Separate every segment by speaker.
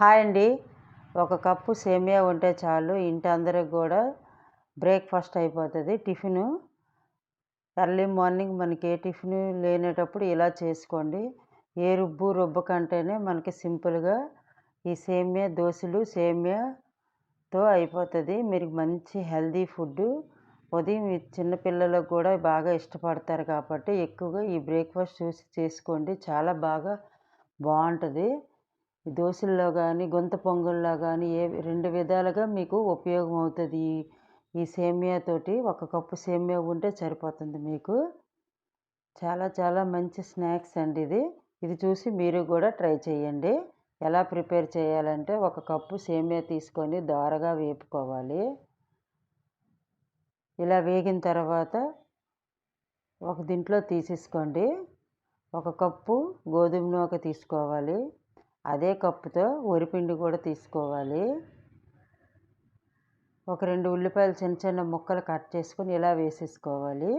Speaker 1: Hi అండి. ఒక cup సేమియా ఉంటే చాలు. ఇంటి అందరికి కూడా బ్రేక్ఫాస్ట్ అయిపోతుంది. టిఫిను ఎర్లీ మార్నింగ్ మనకి ఏ టిఫిన్ లేనేటప్పుడు ఇలా చేసుకోండి. ఏ రుబ్బు రుబ్బు కంటేనే మనకి సింపుల్గా ఈ సేమియా దోశలు సేమియాతో అయిపోతుంది. మీరు మంచి హెల్దీ ఫుడ్ ఉదయం చిన్నపిల్లలకు కూడా బాగా ఇష్టపడతారు కాబట్టి ఎక్కువగా ఈ బ్రేక్ఫాస్ట్ చూసి చేసుకోండి. చాలా బాగా బాగుంటుంది. దోశల్లో కానీ గుంత పొంగల్లో కానీ ఏ రెండు విధాలుగా మీకు ఉపయోగం అవుతుంది ఈ సేమియాతోటి ఒక కప్పు సేమియా ఉంటే సరిపోతుంది మీకు. చాలా చాలా మంచి స్నాక్స్ అండి ఇది. ఇది చూసి మీరు కూడా ట్రై చేయండి. ఎలా ప్రిపేర్ చేయాలంటే ఒక కప్పు సేమియా తీసుకొని దారగా వేపుకోవాలి. ఇలా వేగిన తర్వాత ఒక దీంట్లో తీసేసుకోండి. ఒక కప్పు గోధుమ నూక తీసుకోవాలి. అదే కప్పుతో వరిపిండి కూడా తీసుకోవాలి. ఒక రెండు ఉల్లిపాయలు చిన్న చిన్న ముక్కలు కట్ చేసుకొని ఇలా వేసేసుకోవాలి.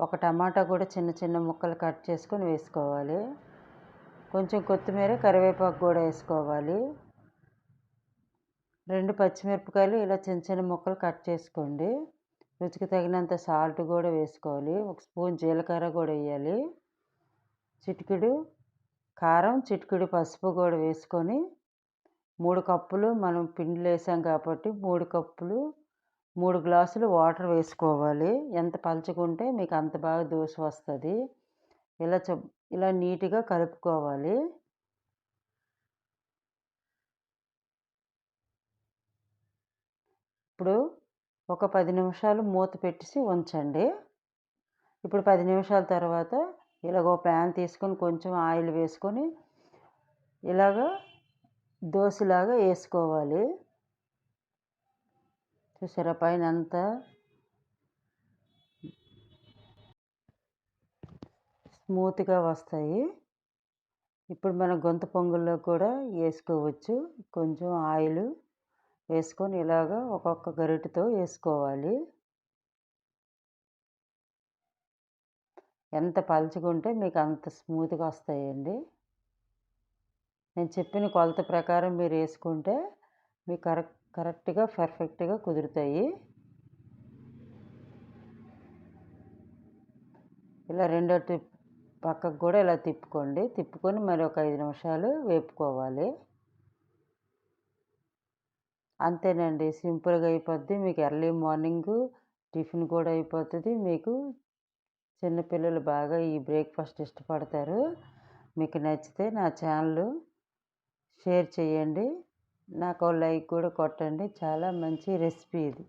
Speaker 1: ఒక టమాటా కూడా చిన్న చిన్న ముక్కలు కట్ చేసుకొని వేసుకోవాలి. కొంచెం కొత్తిమీర కరివేపాకు కూడా వేసుకోవాలి. రెండు పచ్చిమిరపకాయలు ఇలా చిన్న చిన్న ముక్కలు కట్ చేసుకోండి. రుచికి తగినంత సాల్ట్ కూడా వేసుకోవాలి. ఒక స్పూన్ జీలకర్ర కూడా వేయాలి. చిటికెడు కారం చిటికెడు పసుపు కూడా వేసుకొని మూడు కప్పులు మనం పిండిలు వేసాం కాబట్టి మూడు కప్పులు మూడు గ్లాసులు వాటర్ వేసుకోవాలి. ఎంత పలుచుకుంటే మీకు అంత బాగా దోశ వస్తుంది. ఇలా చె ఇలా నీట్గా కలుపుకోవాలి. ఇప్పుడు ఒక పది నిమిషాలు మూత పెట్టేసి ఉంచండి. ఇప్పుడు పది నిమిషాల తర్వాత ఇలాగ ప్యాన్ తీసుకొని కొంచెం ఆయిల్ వేసుకొని ఇలాగ దోశలాగా వేసుకోవాలి. చూసారా పైన అంతా స్మూత్గా వస్తాయి. ఇప్పుడు మన గొంత పొంగుల్లో కూడా వేసుకోవచ్చు. కొంచెం ఆయిల్ వేసుకొని ఇలాగ ఒక్కొక్క గరిటెతో వేసుకోవాలి. ఎంత పలుచుకుంటే మీకు అంత స్మూత్గా వస్తాయండి. నేను చెప్పిన కొలత ప్రకారం మీరు వేసుకుంటే మీకు కరెక్ట్ కరెక్ట్గా పర్ఫెక్ట్గా కుదురుతాయి. ఇలా రెండో టిప్ పక్కకు కూడా ఇలా తిప్పుకోండి. తిప్పుకొని మరి ఒక ఐదు నిమిషాలు వేపుకోవాలి. అంతేనండి. సింపుల్గా అయిపోద్ది. మీకు ఎర్లీ మార్నింగ్ టిఫిన్ కూడా అయిపోతుంది. మీకు చిన్నపిల్లలు బాగా ఈ బ్రేక్ఫాస్ట్ ఇష్టపడతారు. మీకు నచ్చితే నా ఛానల్ షేర్ చేయండి. నాకు లైక్ కూడా కొట్టండి. చాలా మంచి రెసిపీ ఇది.